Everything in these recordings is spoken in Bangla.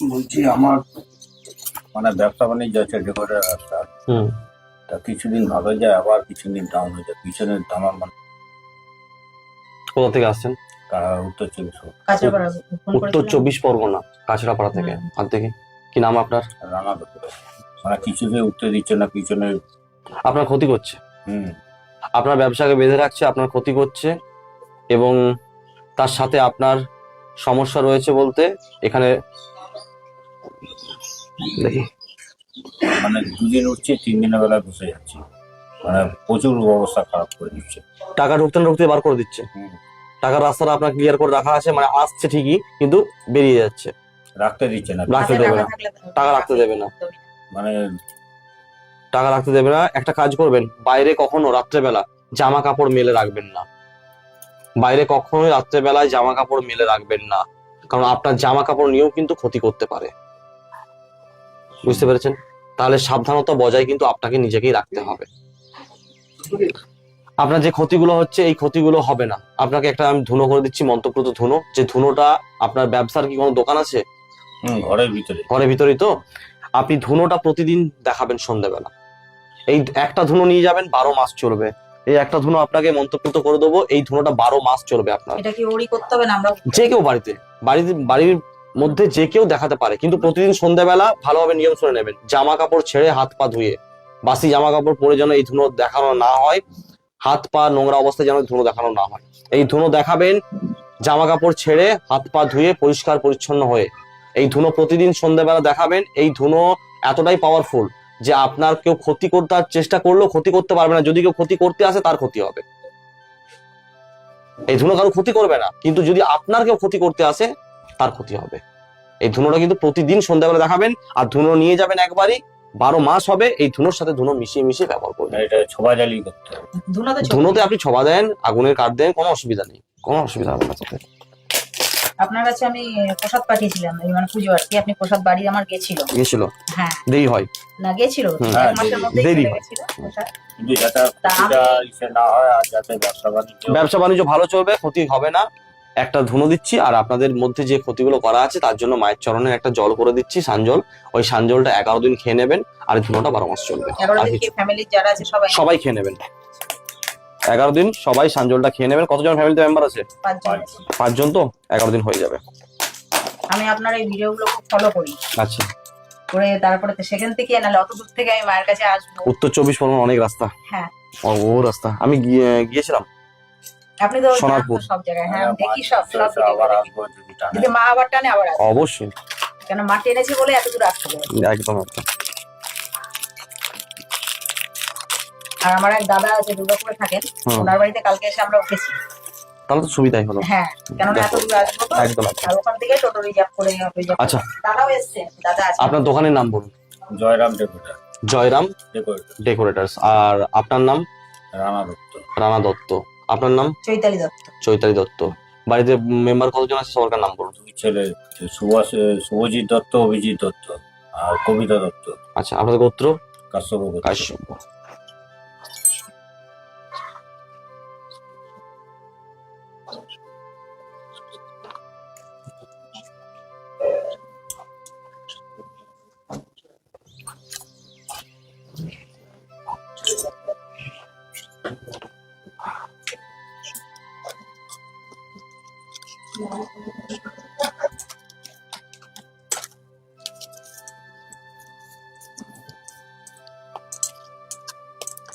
বলছি আমার মানে ব্যবসা বাণিজ্য আছে ডেকোরের ব্যবসা হুম। তা কিছুদিন ভালো যায় আবার কিছুদিন ডাউন হয়ে যায়। পিছনের দামার মানে কোথা থেকে আসছেন? উত্তর চব্বিশ উত্তর চব্বিশ পরগনা কাছড়াপাড়া থেকে। আর দেখি কি নাম আপনার? রানা মানে কিছুতেই উঠতে দিচ্ছে না পিছনে আপনার ক্ষতি করছে? হুম। আপনার ব্যবসাকে বেঁধে রাখছে আপনার ক্ষতি করছে এবং তার সাথে আপনার সমস্যা রয়েছে বলতে এখানে দেখি। মানে দুদিন উঠছে তিন দিনের বেলা বসে যাচ্ছে। মানে প্রচুর অবস্থা খারাপ করে দিচ্ছে। টাকা ঢুকতে না ঢুকতে বার করে দিচ্ছে। টাকার রাস্তাটা আপনার ক্লিয়ার করে রাখা আছে মানে আসছে ঠিকই কিন্তু বেরিয়ে যাচ্ছে। রাখতে দিচ্ছে না। রাখতে দেবে না। টাকা রাখতে দেবে না। মানে টাকা রাখতে দেবে না। একটা কাজ করবেন বাইরে কখনো রাত্রেবেলা জামা কাপড় মেলে রাখবেন না। বাইরে কখনোই রাত্রেবেলায় জামা কাপড় মেলে রাখবেন না। কারণ আপনার জামা কাপড় নিয়েও কিন্তু ক্ষতি করতে পারে। বুঝতে পেরেছেন? তাহলে সাবধানতা বজায় কিন্তু আপনাকে নিজেকেই রাখতে হবে। আপনার যে ক্ষতিগুলো হচ্ছে এই ক্ষতিগুলো হবে না। আপনাকে একটা আমি ধুনো করে দিচ্ছি মন্ত্রপ্রত ধুনো। যে ধুনোটা আপনার ব্যবসার কি কোনো দোকান আছে? ঘরের ভিতরে। ঘরের ভিতরেই তো? আপনি ধুনোটা প্রতিদিন দেখাবেন সন্ধ্যাবেলা। এই একটা ধুনো নিয়ে যাবেন বারো মাস চলবে। এই একটা ধুনো আপনাকে মন্তব্য করে দেবো এই ধুনোটা বারো মাস চলবে আপনার। এটা কি ওরই করতে হবে না আমরা? যে কেউ বাড়িতে। বাড়িতে বাড়ির মধ্যে যে কেউ দেখাতে পারে। কিন্তু প্রতিদিন সন্ধ্যাবেলা ভালোভাবে নিয়ম শুনে নেবেন। জামা কাপড় ছেড়ে হাত পা ধুয়ে। বাসি জামা কাপড় পরে যেন এই ধুনো দেখানো না হয়। হাত পা নোংরা অবস্থায় যেন ধুনো দেখানো না হয়। এই ধুনো দেখাবেন জামা কাপড় ছেড়ে হাত পা ধুয়ে পরিষ্কার পরিচ্ছন্ন হয়ে। এই ধুনো প্রতিদিন সন্ধ্যাবেলা দেখাবেন। এই ধুনো এতটাই পাওয়ারফুল যে আপনার কেউ ক্ষতি করতে চেষ্টা করলেও ক্ষতি করতে পারবে না। যদি কেউ ক্ষতি করতে আসে, তার ক্ষতি হবে। এই ধুনো কারও ক্ষতি করবে না। কিন্তু যদি আপনার কেউ ক্ষতি করতে আসে তার ক্ষতি হবে। এই ধুনোটা কিন্তু প্রতিদিন সন্ধ্যাবেলা দেখাবেন আর ধুনো নিয়ে যাবেন একবারই বারো মাস হবে এই ধুনোর সাথে ধুনো মিশিয়ে মিশিয়ে ব্যবহার করবেন। মানে। ধুনোতে আপনি ছবা দেন আগুনের কাঠ দেন কোনো অসুবিধা নেই কোনো অসুবিধা হবে না তাতে। আপনার কাছে আমি প্রসাদ পাঠিয়েছিলাম মানে পুজো আর কি আপনি প্রসাদ বাড়ি আমার গেছিল। গেছিল? হ্যাঁ। দেরি না গেছিল এক মাসের দেরি ব্যবসা বাণিজ্য ভালো চলবে ক্ষতি হবে না। একটা ধুনো দিচ্ছি আর আপনাদের মধ্যে যে ক্ষতিগুলো করা আছে তার জন্য মায়ের চরণে একটা জল করে দিচ্ছি সানজল। ওই সানজলটা এগারো দিন খেয়ে নেবেন আর ধুনোটা বারো মাস চলবে। সবাই? খেয়ে নেবেন। এগারো দিন সবাই সানজলটা খেয়ে নেবেন। কতজন ফ্যামিলিতে মেম্বার আছে? পাঁচজন। তো? এগারো দিন হয়ে যাবে। আমি আপনার এই ভিডিওগুলো খুব ফলো করি। আচ্ছা। করে তারপরে সেখান থেকে নাহলে অত দূর থেকে আমি মায়ের কাছে আসব। উত্তর চব্বিশ পরগনা অনেক রাস্তা। হ্যাঁ। ও রাস্তা। আমি গিয়ে- গিয়েছিলাম। আপনি তো সোনারপুর। সব জায়গায় হ্যাঁ দেখি সব সব আবার আসব যদি টানে। যদি মা আবার টানে আবার আসব। অবশ্যই। কেন মা টেনেছে বলে এত দূর আসতে হবে একদম একদম। আর আমার এক দাদা আছে দুর্গাপুরে থাকেন ওনার বাড়িতে কালকে এসে আমরা উঠেছি। তাহলে তো সুবিধাই হলো। হ্যাঁ কেননা এত দূর আসব তো একদম আর ওখান থেকে টোটো রিজার্ভ করে রিজার্ভ আচ্ছা। দাদাও এসছে দাদা আছে। আপনার দোকানের নাম বলুন। Jayram decorator. Jayram decorator. Decorators. আর আপনার নাম? রানা দত্ত। রানা দত্ত। আপনার নাম? চৈতালি দত্ত। চৈতালি দত্ত। বাড়িতে মেম্বার কতজন আছে? সবার নাম বলুন। দুই ছেলে সুভাষ শুভজিৎ দত্ত অভিজিৎ দত্ত আর কবিতা দত্ত। আচ্ছা আপনাদের গোত্র? কাশ্যপ। কাশ্যপ।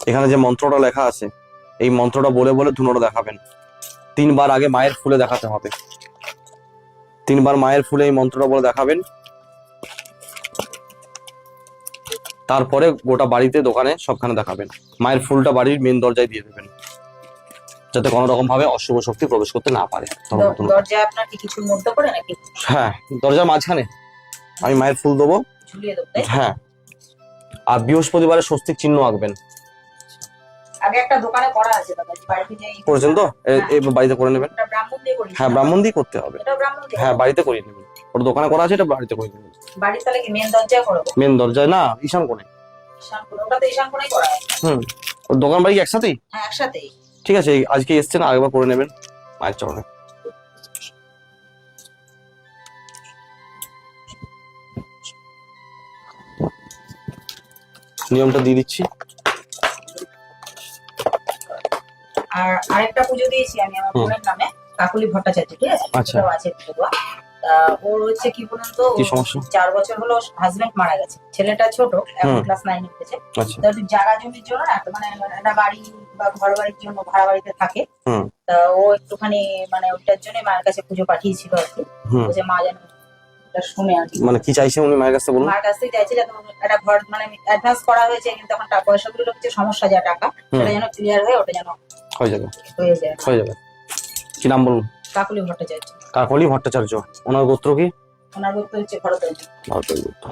এখানে যে মন্ত্রটা লেখা আছে, এই মন্ত্রটা বলে বলে ধুনোটা দেখাবেন। তিনবার আগে মায়ের ফুলে দেখাতে হবে। তিনবার মায়ের ফুলে এই মন্ত্রটা বলে দেখাবেন। তারপরে গোটা বাড়িতে দোকানে সবখানে দেখাবেন। মায়ের ফুলটা বাড়ির মেন দরজায় দিয়ে দেবেন। যাতে কোনো রকম ভাবে অশুভ শক্তি প্রবেশ করতে না পারে। ধন্যবাদ, দ- ধন্যবাদ। দরজায় আপনার কি কিছু মধ্যে করে নাকি? হ্যাঁ দরজার মাঝখানে। আমি মায়ের ফুল দেবো? হ্যাঁ। আর বৃহস্পতিবারে স্বস্তিক চিহ্ন আঁকবেন। আগে একটা দোকানে করা আছে দাদা বাড়িতে যে করেছেন তো? এ- এ বাড়িতে করে নেবেন? ব্রাহ্মণ দিয়ে করি হ্যাঁ ব্রাহ্মণ দিয়ে করতে হবে। এটা ব্রাহ্মণ দিয়ে হ্যাঁ বাড়িতে করিয়ে নেবেন। ওটা দোকানে করা আছে এটা বাড়িতে করে নেবেন। বাড়ির তাহলে কি মেন দরজায় করব? মেন দরজায় না ঈশান কোণে। ঈশান কোণে ওটা তো ঈশান কোণেই করা হুম। ওর দোকান বাড়ি একসাথেই? হ্যাঁ একসাথেই। ঠিক আছে আজকে এসছেন আরেকবার করে নেবেন মায়ের চরণে। নিয়মটা দিয়ে দিচ্ছি। আর আরেকটা পুজো দিয়েছি আমি আমার বোনের নামে কাকুলি ভট্টাচার্য ঠিক আছে? আচ্ছা। আছে ওর হচ্ছে কি বলুন তো কি সমস্যা? চার বছর হলো হাজবেন্ড মারা গেছে। ছেলেটা ছোট এখন ক্লাস নাইনে উঠেছে তো একটু জায়গা জমির জন্য না, মানে একটা বাড়ি বা ঘর বাড়ির জন্য ভাড়া বাড়িতে থাকে হুম। তা ও একটুখানি মানে ওটার জন্য মায়ের কাছে পুজো পাঠিয়েছিল আর কি। বলছে মা যেন শুনে আর মানে কি চাইছে উনি মায়ের কাছে বলুন? মার কাছ চাইছে যাতে একটা ঘর মানে অ্যাডভান্স করা হয়েছে কিন্তু এখন টাকা পয়সা গুলো কিছু সমস্যা যা টাকা সেটা যেন ক্লিয়ার হয়ে ওটা যেন হয়ে যাবে। হয়ে যায়। হয়ে যাবে। কি নাম বলুন? কাকুলি ভট্টাচার্য। কাকলি ভট্টাচার্য। ওনার গোত্র কি? ওনার গোত্র হচ্ছে ভরত ভারতের গোত্র।